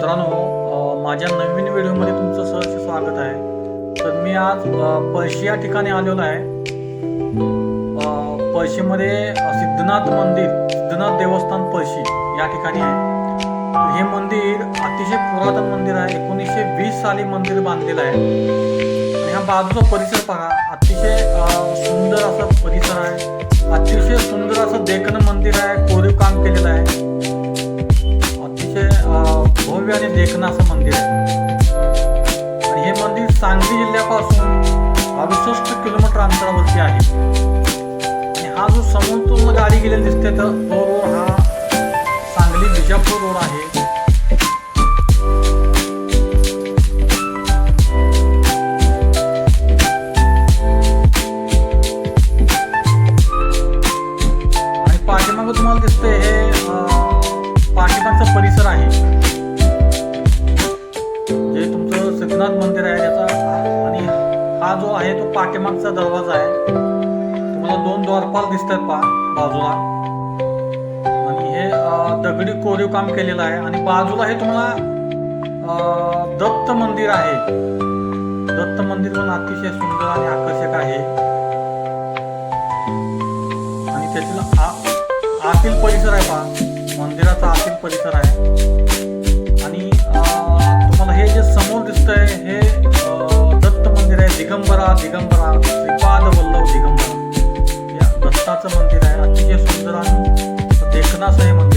मित्रांनो माझ्या नवीन व्हिडिओमध्ये तुमचं सहर्ष स्वागत आहे. तर मी आज पळशी या ठिकाणी आलेलो आहे. पळशीमध्ये सिद्धनाथ मंदिर सिद्धनाथ देवस्थान पळशी या ठिकाणी आहे. हे मंदिर अतिशय पुरातन मंदिर आहे. एकोणीसशे वीस साली मंदिर बांधलेलं आहे. आणि हा बाजूचा परिसर पहा अतिशय भव्य आणि देखणं असं मंदिर आहे. आणि हे मंदिर सांगली जिल्ह्यापासून अडुसष्ट किलोमीटर अंतरावरती आहे. आणि हा जो समोरून गाडी गेलेली दिसते तर तो रोड हा सांगली बिजापूर रोड आहे. आणि पाठीमागं तुम्हाला दिसतंय हे तुमचं मंदिर आहे त्याचा. आणि हा जो आहे तो पाठीमागचा दरवाजा आहे. तुम्हाला दोन द्वारपाल दिसत आहेत पा बाजूला. आणि हे दगडी कोरीव काम केलेलं आहे. आणि बाजूला हे तुम्हाला दत्त मंदिर आहे. दत्त मंदिर पण अतिशय सुंदर आणि आकर्षक आहे. आणि त्यातील आतील परिसर आहे पहा. मंदिराचा आतील परिसर आहे. श्रीपाद वल्लभ दिगंबरा या दत्ताचं मंदिर आहे. अतिशय सुंदर आणि देखणं आहे हे मंदिर